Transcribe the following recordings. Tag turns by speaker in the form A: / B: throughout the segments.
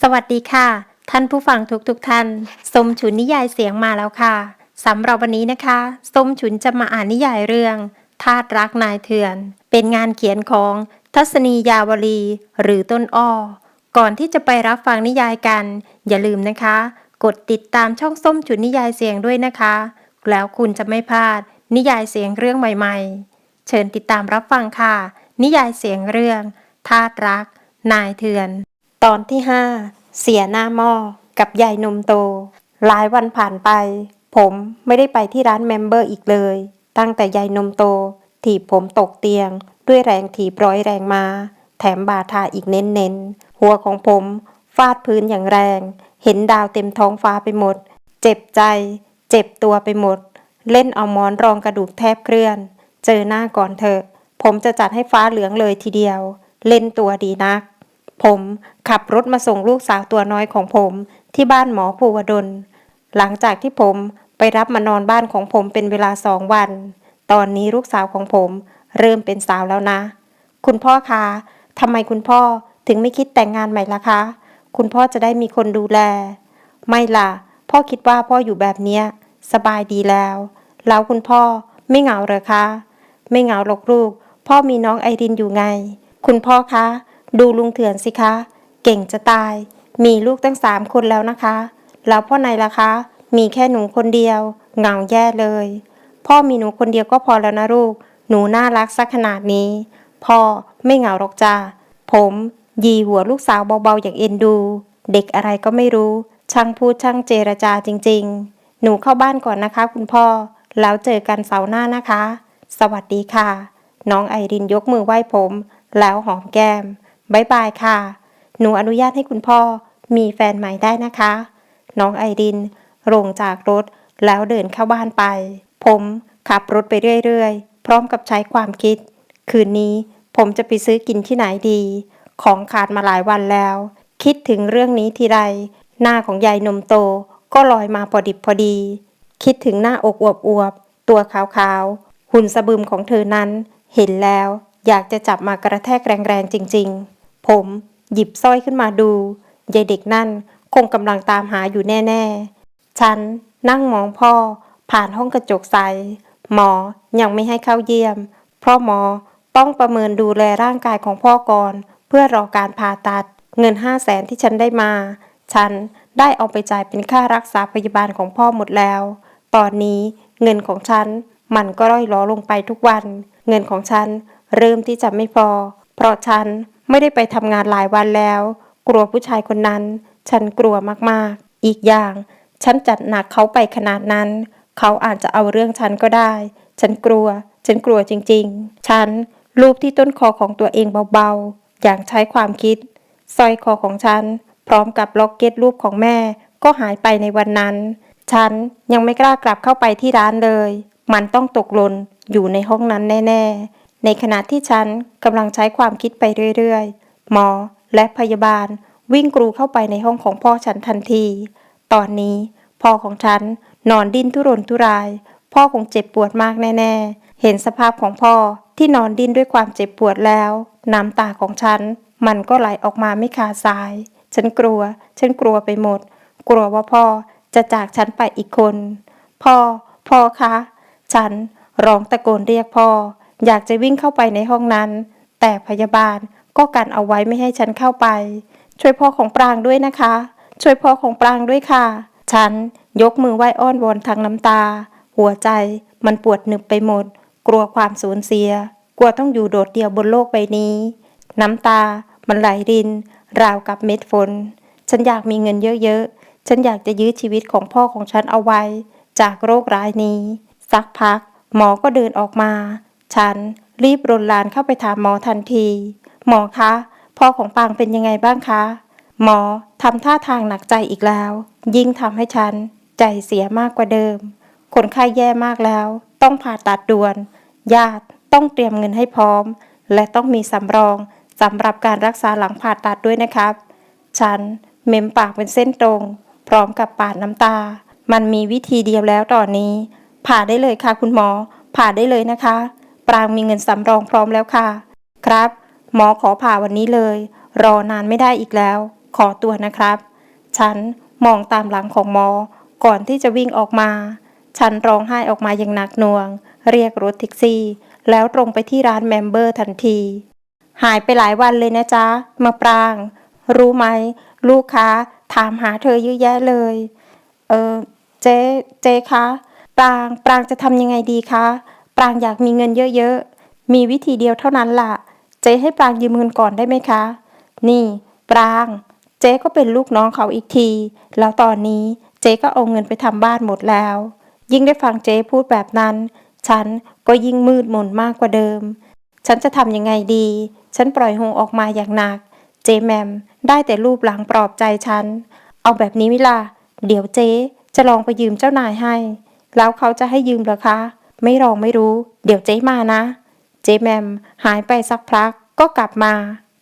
A: สวัสดีค่ะ ท่านผู้ฟังทุกทุกๆท่าน สมฉุนนิยายเสียงมาแล้วค่ะสำหรับวันนี้นะคะ สมฉุนจะมาอ่านนิยายเรื่องทาตรักนายเถื่อน เป็นงานเขียนของทัศนียาวลี หรือต้นอ้อ ก่อนที่จะไปรับฟังนิยายกัน อย่าลืมนะคะ กดติดตามช่องส้มฉุนนิยายเสียงด้วยนะคะ แล้วคุณจะไม่พลาดนิยายเสียงเรื่องใหม่ๆ เชิญติดตามรับฟังค่ะ นิยายเสียงเรื่องทาตรัก นายเถือน ตอนที่ห้าเสียหน้าหม้อกับยายนมโต หลายวันผ่านไป ผมไม่ได้ไปที่ร้านเมมเบอร์อีกเลย ตั้งแต่ยายนมโต ถีบผมตกเตียง ด้วยแรงถีบร้อยแรงมา แถมบาทาอีกเน้นๆ หัวของผมฟาดพื้นอย่างแรง เห็นดาวเต็มท้องฟ้าไปหมด เจ็บใจ เจ็บตัวไปหมด เล่นเอามอนรองกระดูกแทบเคลื่อน เจอหน้าก่อนเถอะ ผมจะจัดให้ฟ้าเหลืองเลยทีเดียว เล่นตัวดีนัก ผมขับรถมาส่งลูกสาวตัวน้อยของผมที่บ้านหมอภูวดล หลังจากที่ผมไปรับมานอนบ้านของผมเป็นเวลาสองวัน ตอนนี้ลูกสาวของผมเริ่มเป็นสาวแล้วนะ คุณพ่อคะทำไมคุณพ่อถึงไม่คิดแต่งงานใหม่ล่ะคะ คุณพ่อจะได้มีคนดูแล ไม่ล่ะ พ่อคิดว่าพ่ออยู่แบบเนี้ย สบายดีแล้ว แล้วคุณพ่อไม่เหงาเหรอคะ ไม่เหงาหรอกลูก พ่อมีน้องไอรินอยู่ไง คุณพ่อคะ ดูลุงเถื่อนสิคะ เก่งจะตาย มีลูกตั้งสามคนแล้วนะคะ แล้วพ่อไหนล่ะคะ มีแค่หนูคนเดียว เหงาแย่เลย พ่อมีหนูคนเดียวก็พอแล้วนะลูก หนูน่ารักสักขนาดนี้ พ่อไม่เหงาหรอกจ้าผมยีหัวลูกสาวเบาๆอย่างเอ็นดู เด็กอะไรก็ไม่รู้ ช่างพูดช่างเจรจาจริง ๆ หนูเข้าบ้านก่อนนะคะ คุณพ่อ แล้วเจอกันเสาร์หน้านะคะ สวัสดีค่ะ น้องไอรินยกมือไหว้ผม แล้วหอมแก้มบายบายค่ะ หนูอนุญาตให้คุณพ่อมีแฟนใหม่ได้นะคะ น้องไอรินลงจากรถแล้วเดินเข้าบ้านไป ผมขับรถไปเรื่อยๆ พร้อมกับใช้ความคิด คืนนี้ผมจะไปซื้อกินที่ไหนดี ของขาดมาหลายวันแล้ว คิดถึงเรื่องนี้ทีไร หน้าของยายนมโตก็ลอยมาพอดิบพอดี คิดถึงหน้าอกอวบอวบๆตัวขาวๆ หุ่นสะบึมของเธอนั้น เห็นแล้ว อยากจะจับมากระแทกแรงๆจริง ๆ ผมหยิบสร้อยขึ้นมาดูยายเด็กนั่นคงกำลังตามหาอยู่แน่ๆ ฉันนั่งมองพ่อผ่านห้องกระจกใส หมอยังไม่ให้เข้าเยี่ยม เพราะหมอต้องประเมินดูแลร่างกายของพ่อก่อน เพื่อรอการผ่าตัด เงินห้าแสนที่ฉันได้มา ฉันได้เอาไปจ่ายเป็นค่ารักษาพยาบาลของพ่อหมดแล้ว ตอนนี้เงินของฉัน มันก็ร่อยหลอลงไปทุกวัน เงินของฉันเริ่มที่จะไม่พอ เพราะฉันไม่ได้ไปทำงานหลายวันแล้ว กลัวผู้ชายคนนั้น ฉันกลัวมากๆ อีกอย่าง ฉันจัดหนักเขาไปขนาดนั้น เขาอาจจะเอาเรื่องฉันก็ได้ ฉันกลัว ฉันกลัวจริง ๆ ฉันลูบที่ต้นคอของตัวเองเบาๆ อย่างใช้ความคิดสร้อยคอของฉัน พร้อมกับล็อกเก็ตรูปของแม่ก็หายไปในวันนั้น ฉันยังไม่กล้ากลับเข้าไปที่ร้านเลย มันต้องตกหล่นอยู่ในห้องนั้นแน่ ๆ ในขณะที่ฉันกำลังใช้ความคิดไปเรื่อยๆ หมอและพยาบาลวิ่งกรูเข้าไปในห้องของพ่อฉันทันที ตอนนี้พ่อของฉันนอนดิ้นทุรนทุราย พ่อคงเจ็บปวดมากแน่ ๆ เห็นสภาพของพ่อที่นอนดิ้นด้วยความเจ็บปวดแล้ว น้ำตาของฉัน มันก็ไหลออกมาไม่ขาดสาย ฉันกลัว ฉันกลัวไปหมด กลัวว่าพ่อจะจากฉันไปอีกคน พ่อ พ่อคะ ฉันร้องตะโกนเรียกพ่อ อยากจะวิ่งเข้าไปในห้องนั้น แต่พยาบาลก็กันเอาไว้ไม่ให้ฉันเข้าไป ช่วยพ่อของปรางด้วยนะคะ ช่วยพ่อของปรางด้วยค่ะ ฉันยกมือไหว้อ้อนวอนทางน้ำตา หัวใจมันปวดหนึบไปหมด กลัวความสูญเสีย กลัวต้องอยู่โดดเดี่ยวบนโลกใบนี้ น้ำตามันไหลริน ราวกับเม็ดฝน ฉันอยากมีเงินเยอะๆ ฉันอยากจะยื้อชีวิตของพ่อของฉันเอาไว้ จากโรคร้ายนี้ สักพัก หมอก็เดินออกมา ฉันรีบรนลานเข้าไปถามหมอทันที หมอคะพ่อของปางเป็นยังไงบ้างคะ หมอทำท่าทางหนักใจอีกแล้ว ยิ่งทำให้ฉัน ใจเสียมากกว่าเดิม คนไข้แย่มากแล้ว ต้องผ่าตัดด่วน ญาติต้องเตรียมเงินให้พร้อม และต้องมีสำรองสำหรับการรักษาหลังผ่าตัดด้วยนะครับ ฉันเม้มปากเป็นเส้นตรง พร้อมกับปาดน้ำตา มันมีวิธีเดียวแล้วตอนนี้ ผ่าได้เลยค่ะคุณหมอ ผ่าได้เลยนะคะ ปรางมีเงินสำรองพร้อมแล้วค่ะ ครับ หมอขอผ่าวันนี้เลย รอนานไม่ได้อีกแล้ว ขอตัวนะครับ ฉันมองตามหลังของหมอ ก่อนที่จะวิ่งออกมา ฉันร้องไห้ออกมาอย่างหนักหน่วง เรียกรถแท็กซี่ แล้วตรงไปที่ร้านแมมเบอร์ทันที หายไปหลายวันเลยนะจ๊ะ มาปราง รู้ไหม ลูกค้าถามหาเธอเยอะแยะเลย เออเจ๊ เจ๊คะ ปรางปรางจะทำยังไงดีคะ ปรางอยากมีเงินเยอะๆ มีวิธีเดียวเท่านั้นล่ะ เจ๊ให้ปรางยืมเงินก่อนได้ไหมคะ นี่ ปราง เจ๊ก็เป็นลูกน้องเขาอีกที แล้วตอนนี้เจ๊ก็เอาเงินไปทำบ้านหมดแล้ว ยิ่งได้ฟังเจ๊พูดแบบนั้น ฉันก็ยิ่งมืดมนมากกว่าเดิม ฉันจะทำยังไงดี ฉันปล่อยหงออกมาอย่างหนัก เจ๊แมมได้แต่รูปหลังปลอบใจฉัน เอาแบบนี้วิล่ะ เดี๋ยวเจ๊จะลองไปยืมเจ้านายให้ แล้วเขาจะให้ยืมเหรอคะ ไม่ลองไม่รู้ เดี๋ยวเจ๊มานะ เจ๊แมมหายไปสักพักก็กลับมา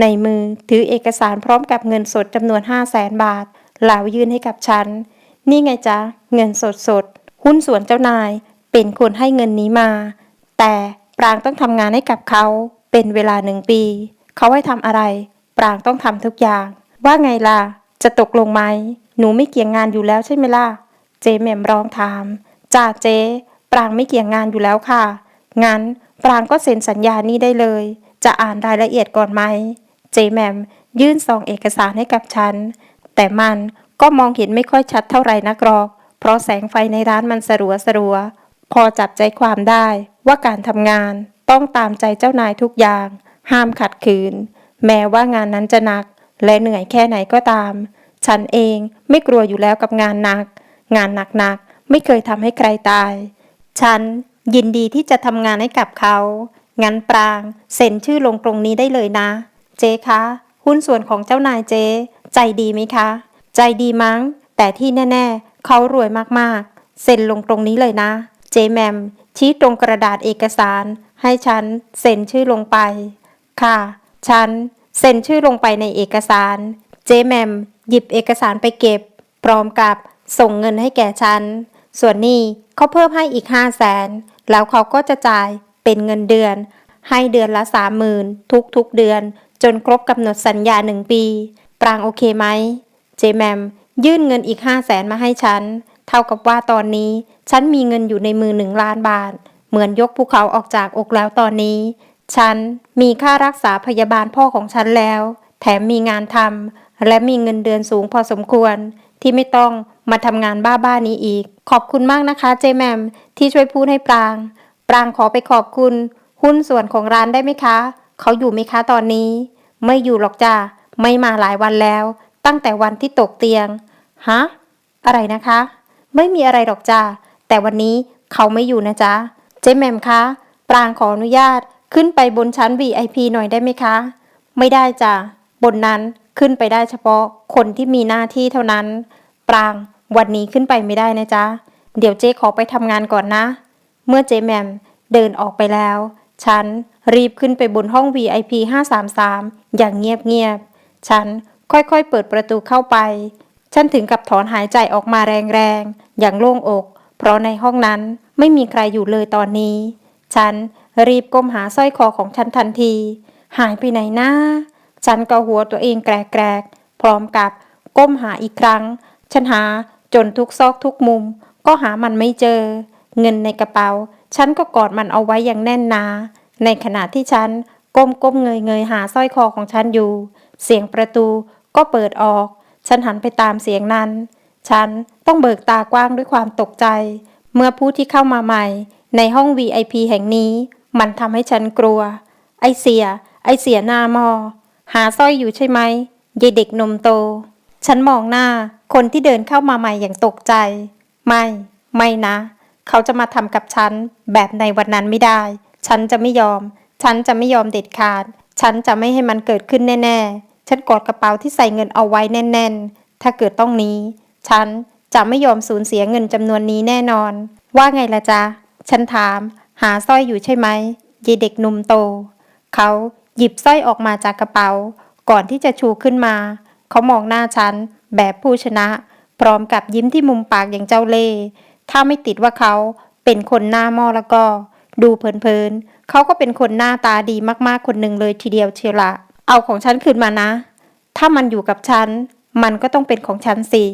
A: ในมือถือเอกสารพร้อมกับเงินสดจำนวน5 0 0แสนบาทเหลายื่นให้กับฉัน นี่ไงจ๊ะ เงินสดสด หุ้นส่วนเจ้านาย เป็นคนให้เงินนี้มา แต่ปรางต้องทำงานให้กับเขา เป็นเวลาหนึ่งปี เขาให้ทำอะไร ปรางต้องทำทุกอย่าง ว่าไงล่ะ จะตกลงไหม หนูไม่เกี่ยงงานอยู่แล้วใช่ไหมล่ะ เจแมมร้องถาม จ่าเจ๊ปรางไม่เกี่ยงงานอยู่แล้วค่ะ งั้นปรางก็เซ็นสัญญานี้ได้เลย จะอ่านรายละเอียดก่อนไหม เจแมมยื่นซองเอกสารให้กับฉัน แต่มันก็มองเห็นไม่ค่อยชัดเท่าไหร่นักหรอก เพราะแสงไฟในร้านมันสลัวสลัว พอจับใจความได้ว่าการทำงานต้องตามใจเจ้านายทุกอย่าง ห้ามขัดขืน แม้ว่างานนั้นจะหนัก และเหนื่อยแค่ไหนก็ตาม ฉันเองไม่กลัวอยู่แล้วกับงานหนัก งานหนักๆ ไม่เคยทำให้ใครตาย ฉันยินดีที่จะทำงานให้กับเขา งั้นปรางเซ็นชื่อลงตรงนี้ได้เลยนะ เจ๊คะ หุ้นส่วนของเจ้านายเจ๊ใจดีไหมคะ ใจดีมั้ง แต่ที่แน่ ๆ เขารวยมากๆ เซ็นลงตรงนี้เลยนะ เจแมม ชี้ตรงกระดาษเอกสาร ให้ฉันเซ็นชื่อลงไป ค่ะ ฉันเซ็นชื่อลงไปในเอกสาร เจแมม หยิบเอกสารไปเก็บ พร้อมกับส่งเงินให้แก่ฉัน ส่วนนี้เขาเพิ่มให้อีกห้าแสนแล้วเขาก็จะจ่ายเป็นเงินเดือน ให้เดือนละสามหมื่นทุกๆเดือน จนครบกำหนดสัญญาหนึ่งปี ปรางโอเคไหม เจแมมยื่นเงินอีกห้าแสนมาให้ฉัน เท่ากับว่าตอนนี้ ฉันมีเงินอยู่ในมือหนึ่งล้านบาท เหมือนยกภูเขาออกจากอกแล้วตอนนี้ ฉันมีค่ารักษาพยาบาลพ่อของฉันแล้ว แถมมีงานทำและมีเงินเดือนสูงพอสมควรที่ไม่ต้อง มาทำงานบ้าๆนี้อีก ขอบคุณมากนะคะเจแมมที่ช่วยพูดให้ปราง ปรางขอไปขอบคุณ หุ้นส่วนของร้านได้ไหมคะ เขาอยู่ไหมคะตอนนี้ ไม่อยู่หรอกจ้าไม่มาหลายวันแล้ว ตั้งแต่วันที่ตกเตียงฮะอะไรนะคะ ไม่มีอะไรหรอกจ้าแต่วันนี้เขาไม่อยู่นะจ๊ะเจ๊แมมคะปรางขออนุญาตขึ้นไปบนชั้น VIP หน่อยได้ไหมคะ ไม่ได้จ้ะบนนั้นขึ้นไปได้เฉพาะคนที่มีหน้าที่เท่านั้น ปราง วันนี้ขึ้นไปไม่ได้นะจ๊ะ เดี๋ยวเจ๊ขอไปทำงานก่อนนะ เมื่อเจ๊แหม่มเดินออกไปแล้ว ฉันรีบขึ้นไปบนห้อง VIP 533 อย่างเงียบๆ ฉันค่อยๆ เปิดประตูเข้าไป ฉันถึงกับถอนหายใจออกมาแรงๆ อย่างโล่งอก เพราะในห้องนั้นไม่มีใครอยู่เลยตอนนี้ ฉันรีบก้มหาสร้อยคอของฉันทันที หายไปไหนนะฉันก็หัวตัวเองแกรกๆ พร้อมกับก้มหาอีกครั้ง ฉันหา จนทุกซอกทุกมุม ก็หามันไม่เจอ เงินในกระเป๋า ฉันก็กอดมันเอาไว้อย่างแน่นหนา ในขณะที่ฉันก้มก้มเงยเงยหาสร้อยคอของฉันอยู่ เสียงประตูก็เปิดออก ฉันหันไปตามเสียงนั้น ฉันต้องเบิกตากว้างด้วยความตกใจ เมื่อผู้ที่เข้ามาใหม่ ในห้อง VIP แห่งนี้ มันทำให้ฉันกลัว ไอเสีย ไอเสียหน้ามอ หาสร้อยอยู่ใช่ไหมยายเด็กนมโต ฉันมองหน้าคนที่เดินเข้ามาใหม่อย่างตกใจ ไม่ ไม่นะ เขาจะมาทำกับฉัน แบบในวันนั้นไม่ได้ ฉันจะไม่ยอม ฉันจะไม่ยอมเด็ดขาด ฉันจะไม่ให้มันเกิดขึ้นแน่ ๆ ฉันกอดกระเป๋าที่ใส่เงินเอาไว้แน่น ๆ ถ้าเกิดต้องนี้ ฉันจะไม่ยอมสูญเสียเงินจำนวนนี้แน่นอน ว่าไงล่ะจ๊ะ ฉันถาม หาสร้อยอยู่ใช่ไหมยายเด็กหนุ่มโต เขาหยิบสร้อยออกมาจากกระเป๋า ก่อนที่จะชูขึ้นมา เขามองหน้าฉันแบบผู้ชนะ พร้อมกับยิ้มที่มุมปากอย่างเจ้าเล่ห์ถ้าไม่ติดว่าเขาเป็นคนหน้าหม้อแล้วก็ ดูเผินๆเขาก็เป็นคนหน้าตาดีมากๆคนหนึ่งเลยทีเดียวเชียวละเอาของฉันคืนมานะ ถ้ามันอยู่กับฉัน มันก็ต้องเป็นของฉันสิ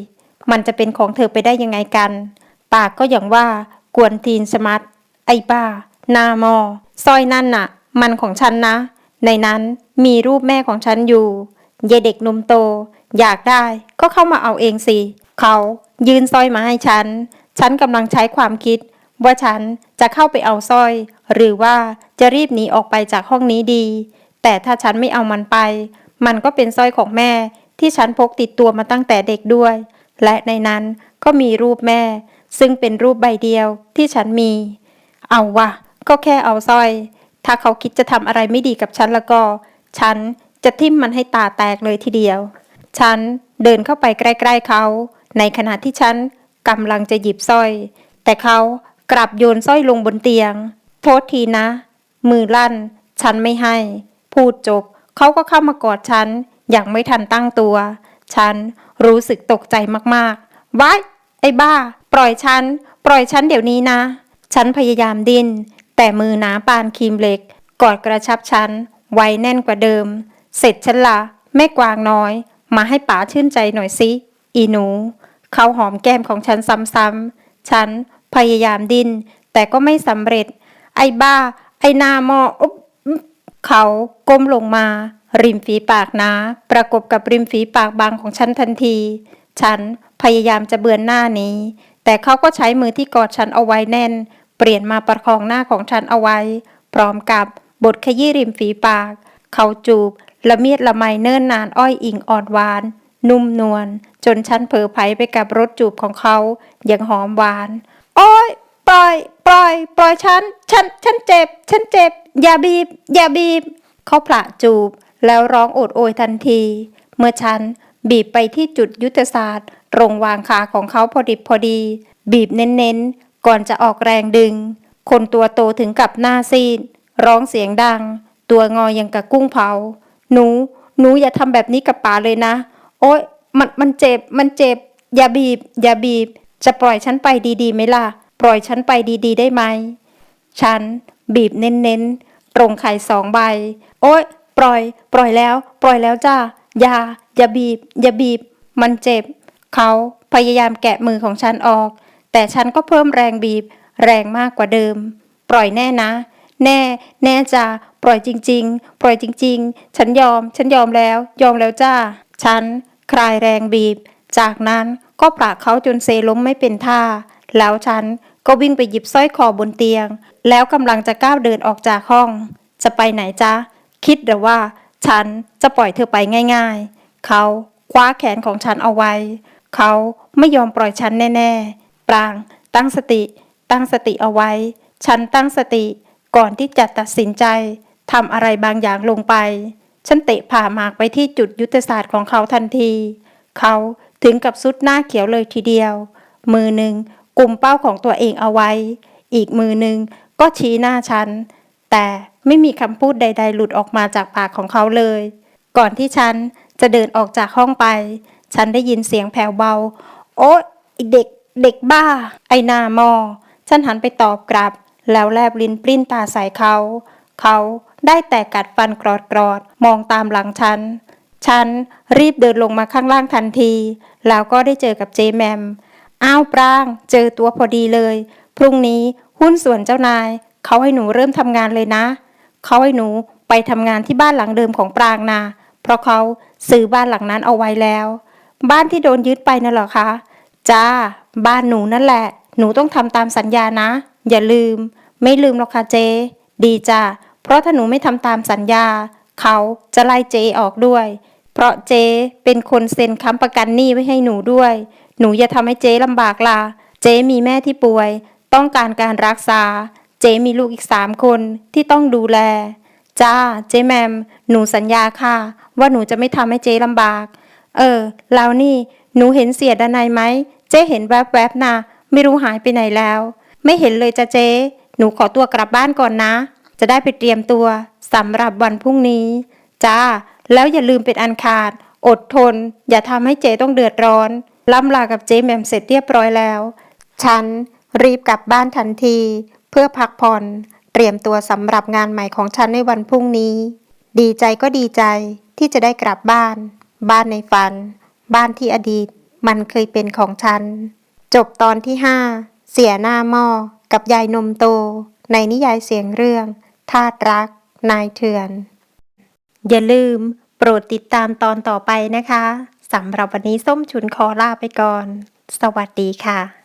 A: มันจะเป็นของเธอไปได้ยังไงกัน ปากก็อย่างว่ากวนตีนสมัดไอ้บ้าหน้ามอสร้อยนั่นน่ะ มันของฉันนะ ในนั้นมีรูปแม่ของฉันอยู่ เยายเด็กหนุ่มโต อยากได้ก็เข้ามาเอาเองสิ เขายืนสร้อยมาให้ฉัน ฉันกำลังใช้ความคิด ว่าฉันจะเข้าไปเอาสร้อย หรือว่าจะรีบหนีออกไปจากห้องนี้ดี แต่ถ้าฉันไม่เอามันไป มันก็เป็นสร้อยของแม่ ที่ฉันพกติดตัวมาตั้งแต่เด็กด้วย และในนั้นก็มีรูปแม่ ซึ่งเป็นรูปใบเดียวที่ฉันมี เอาวะก็แค่เอาสร้อย ถ้าเขาคิดจะทำอะไรไม่ดีกับฉันแล้วก็ ฉัน จะทิ่มมันให้ตาแตกเลยทีเดียว ฉันเดินเข้าไปใกล้ๆเขา ในขณะที่ฉันกำลังจะหยิบสร้อย แต่เขากลับโยนสร้อยลงบนเตียง โทษทีนะ มือลั่น ฉันไม่ให้ พูดจบ เขาก็เข้ามากอดฉัน อย่างไม่ทันตั้งตัว ฉันรู้สึกตกใจมากๆว้ายไอ้บ้า ปล่อยฉัน ปล่อยฉันเดี๋ยวนี้นะ ฉันพยายามดิ้น แต่มือหนาปานครีมเหล็ก กอดกระชับฉัน ไว้แน่นกว่าเดิม เสร็จฉันละแม่กวางน้อย มาให้ป๋าชื่นใจหน่อยสิอีหนู เขาหอมแก้มของฉันซ้ำๆฉันพยายามดิ้น แต่ก็ไม่สำเร็จ ไอ้บ้า ไอ้หนาหมออุ๊บเขาก้มลงมา ริมฝีปากนาประกบกับริมฝีปากบางของฉันทันที ฉันพยายามจะเบือนหน้านี้ แต่เขาก็ใช้มือที่กอดฉันเอาไว้แน่น เปลี่ยนมาประคองหน้าของฉันเอาไว้ พร้อมกับบทขยี้ริมฝีปาก เขาจูบ ละเมียดละไมเนิ่นนานอ้อยอิงอ่อนหวาน นุ่มนวลจนฉันเผลอไผไปกับรสจูบของเขาอย่างหอมหวาน โอ้ยปล่อย ปล่อย ปล่อยฉัน ฉัน ฉันเจ็บ ฉันเจ็บ อย่าบีบ อย่าบีบ เขาผละจูบ แล้วร้องโอดโอยทันที เมื่อฉันบีบไปที่จุดยุทธศาสตร์ตรงวางขาของเขาพอดิบพอดี บีบเน้นๆ ก่อนจะออกแรงดึง คนตัวโตถึงกับหน้าซีด ร้องเสียงดัง ตัวงอยังกับกุ้งเผา หนู หนูอย่าทำแบบนี้กับป๋าเลยนะ โอ๊ยมันมันเจ็บ มันเจ็บ อย่าบีบ อย่าบีบ จะปล่อยฉันไปดีๆไหมล่ะ ปล่อยฉันไปดีๆ ได้ไหม ฉัน บีบเน้นๆ ตรงไข่สองใบ โอ๊ย ปล่อย ปล่อยแล้ว ปล่อยแล้วจ้า อย่า อย่าบีบ อย่าบีบ มันเจ็บ เขาพยายามแกะมือของฉันออก แต่ฉันก็เพิ่มแรงบีบ แรงมากกว่าเดิม ปล่อยแน่นะ แน่ แน่จ้า ปล่อยจริง ๆ ปล่อยจริง ๆ ฉันยอม ฉันยอมแล้ว ยอมแล้วจ้า ฉัน คลายแรงบีบ จากนั้นก็ปรากเขาจนเซล้มไม่เป็นท่า แล้วฉันก็วิ่งไปหยิบสร้อยคอบนเตียง แล้วกำลังจะก้าวเดินออกจากห้อง จะไปไหนจ๊ะ คิดหรือว่า ฉันจะปล่อยเธอไปง่าย ๆ เขาคว้าแขนของฉันเอาไว้ เขาไม่ยอมปล่อยฉันแน่ๆ ปราง ตั้งสติ ตั้งสติเอาไว้ ฉันตั้งสติก่อนที่จะตัดสินใจ ทำอะไรบางอย่างลงไป ฉันเตะผ่าหมากไปที่จุดยุทธศาสตร์ของเขาทันที เขาถึงกับสุดหน้าเขียวเลยทีเดียว มือหนึ่งกลุ่มเป้าของตัวเองเอาไว้ อีกมือหนึ่งก็ชี้หน้าฉัน แต่ไม่มีคำพูดใด ๆ หลุดออกมาจากปากของเขาเลย ก่อนที่ฉันจะเดินออกจากห้องไป ฉันได้ยินเสียงแผ่วเบา โอ๊ยไอเด็กเด็กบ้า ไอ้หน้ามอ ฉันหันไปตอบกลับ แล้วแลบลิ้นปลิ้นตาใส่เขา เขา ได้แต่กัดฟันกรอดกรอดๆ มองตามหลังฉัน ฉันรีบเดินลงมาข้างล่างทันที แล้วก็ได้เจอกับเจแมม อ้าวปราง เจอตัวพอดีเลย พรุ่งนี้หุ้นส่วนเจ้านาย เขาให้หนูเริ่มทำงานเลยนะ เขาให้หนูไปทำงานที่บ้านหลังเดิมของปรางนะเพราะเขาซื้อบ้านหลังนั้นเอาไว้แล้ว บ้านที่โดนยึดไปน่ะเหรอคะ จ้า บ้านหนูนั่นแหละ หนูต้องทำตามสัญญานะ อย่าลืม ไม่ลืมหรอกค่ะเจ ดีจ้า เพราะถ้าหนูไม่ทำตามสัญญา เขาจะไล่เจออกด้วย เพราะเจเป็นคนเซ็นค้ำประกันหนี้ไว้ให้หนูด้วย หนูอย่าทำให้เจลำบากล่ะเจมีแม่ที่ป่วย ต้องการการรักษา เจมีลูกอีกสามคนที่ต้องดูแล จ้า เจแมม หนูสัญญาค่ะ ว่าหนูจะไม่ทำให้เจลำบาก เออแล้วนี่ หนูเห็นเสียดานายไหม เจเห็นแวบๆนะไม่รู้หายไปไหนแล้ว ไม่เห็นเลยจ้ะเจ หนูขอตัวกลับบ้านก่อนนะ จะได้ไปเตรียมตัวสำหรับวันพรุ่งนี้ จ้า แล้วอย่าลืมเป็นอันขาด อดทน อย่าทำให้เจ๊ต้องเดือดร้อน ล่ำลากับเจ๊แหมมเสร็จเรียบร้อยแล้ว ฉันรีบกลับบ้านทันที เพื่อพักผ่อนเตรียมตัวสำหรับงานใหม่ของฉันในวันพรุ่งนี้ ดีใจก็ดีใจที่จะได้กลับบ้าน บ้านในฝัน บ้านที่อดีต มันเคยเป็นของฉัน จบตอนที่5เสียหน้าหม้อกับยายนมโต ในนิยายเสียงเรื่อง ทาตรัก นายเถื่อน อย่าลืมโปรดติดตามตอนต่อไปนะคะสำหรับวันนี้ส้มฉุนขอลาไปก่อน สวัสดีค่ะ